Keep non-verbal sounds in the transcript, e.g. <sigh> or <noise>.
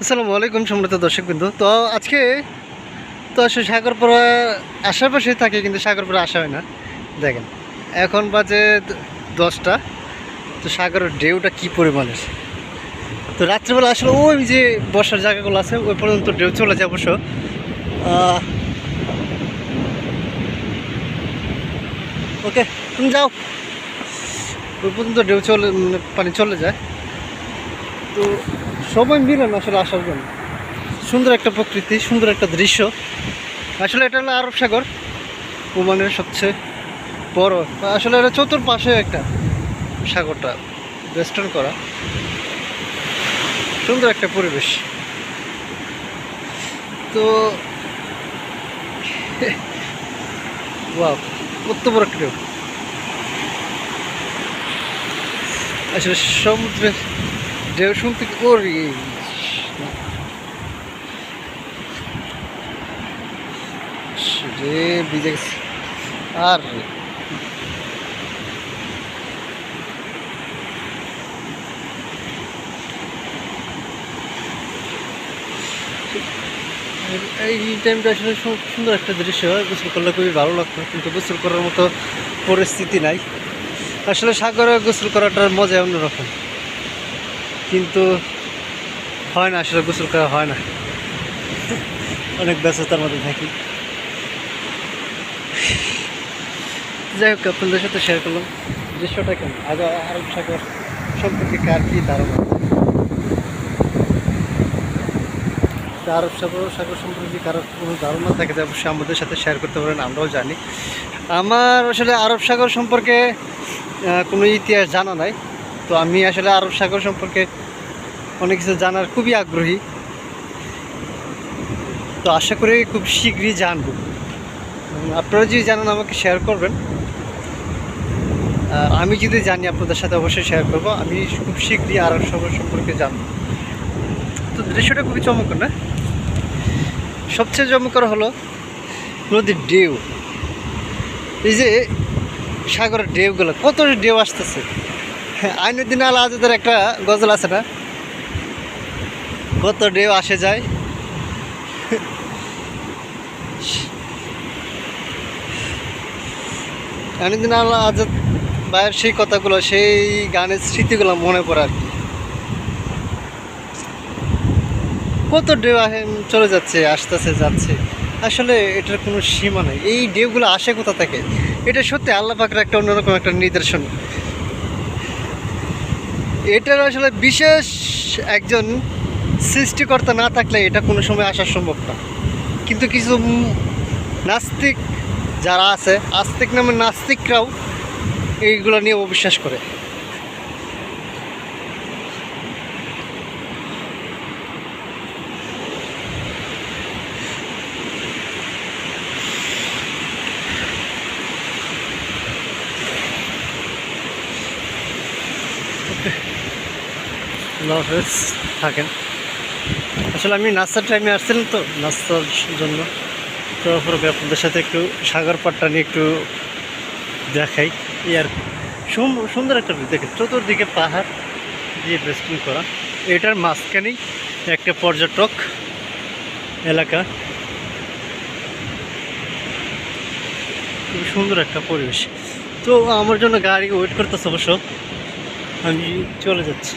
আসসালামু আলাইকুম সম্মানিত দর্শক বিন্দু তো আজকে তো আসলে সাগরপাড়া আশেপাশে থাকে, কিন্তু সাগরপাড়া আসা হয় না। দেখেন, এখন বাজে দশটা। তো সাগরের ঢেউটা কী পরিমাণের? তো রাত্রেবেলা আসলে ওই যে বসার জায়গাগুলো আছে, ওই পর্যন্ত ঢেউ চলে যায় অবশ্য। ওকে, তুমি যাও। ওই পর্যন্ত ঢেউ চলে মানে পানি চলে যায়। তো সবাই মিলেন আসলে আসার জন্য। সুন্দর একটা প্রকৃতি, সুন্দর একটা দৃশ্য। আসলে এটা হলো আরব সাগর, ওমানের সবচেয়ে বড়। আসলে এটা চতুর্পাশে একটা সাগরটা ওয়েস্টার্ন করা। সুন্দর একটা পরিবেশ। তো <laughs> কত বড় একটা আসলে সমুদ্রের ওরে রে ভিজে গেছে আর রে। এই টাইমটা আসলে সুন্দর একটা দৃশ্য গোসল করলে খুবই ভালো লাগতো, কিন্তু গোসল করার মতো পরিস্থিতি নাই। আসলে সাগরে গোসল করাটার মজা অন্যরকম। কিন্তু হয় না আসলে গোসল করা হয় না। অনেক ব্যস্ততার মধ্যে থাকি। যাই হোক, আপনাদের সাথে শেয়ার করলাম দৃশ্যটা কেমন, আজ আরব সাগর সম্পর্কে কার কি ধারণা? আরব সাগর সাগর সম্পর্কে কারও কোনো ধারণা থাকে যে অবশ্যই আমাদের সাথে শেয়ার করতে পারেন, আমরাও জানি। আমার আসলে আরব সাগর সম্পর্কে কোনো ইতিহাস জানা নাই। তো আমি আসলে আরব সাগর সম্পর্কে অনেক কিছু জানার খুবই আগ্রহী। তো আশা করি খুব শীঘ্রই জানব। আপনারা যদি জানান আমাকে শেয়ার করবেন। আমি যদি জানি আপনাদের সাথে অবশ্যই শেয়ার করব। আমি খুব শীঘ্রই আরব সাগর সম্পর্কে জানব। তো দৃশ্যটা খুবই চমৎকার, না? সবচেয়ে চমৎকার হলো নদীর ঢেউ। এই যে সাগরের ঢেউগুলো, কত ঢেউ আসতেছে। আইনুদ্দিন আল আজাদের একটা গজল আছে না? কত ঢেউ আসে যায়। আইনুদ্দিন আল আজাদ ভাইয়ের সেই কথাগুলো, সেই গানের স্মৃতিগুলো মনে পড়ে আর কি। কত আহে, চলে যাচ্ছে, আসতেছে, যাচ্ছে। আসলে এটার কোনো সীমা নেই। এই ঢেউগুলো আসে কোথা থেকে? এটা সত্যি আল্লাহ পাকের একটা অন্যরকম একটা নিদর্শন। এটার আসলে বিশেষ একজন সৃষ্টিকর্তা না থাকলে এটা কোনো সময় আসা সম্ভব না। কিন্তু কিছু নাস্তিক যারা আছে, আস্তিক নামে নাস্তিকরাও এইগুলো নিয়ে অবিশ্বাস করে। আল্লাহ হাফেজ থাকেন। আসলে আমি নাস্তার টাইমে আসছিলাম তো নাস্তার জন্য। তো পরে আপনাদের সাথে একটু সাগর পাটটা নিয়ে একটু দেখাই। এই আর। সুন্দর একটা দেখে চতুর্দিকে পাহাড় দিয়ে বেস্টিং করা। এটার মাঝখানেই একটা পর্যটক এলাকা। খুব সুন্দর একটা পরিবেশ। তো আমার জন্য গাড়ি ওয়েট করতেছে অবশ্য। আমি চলে যাচ্ছি।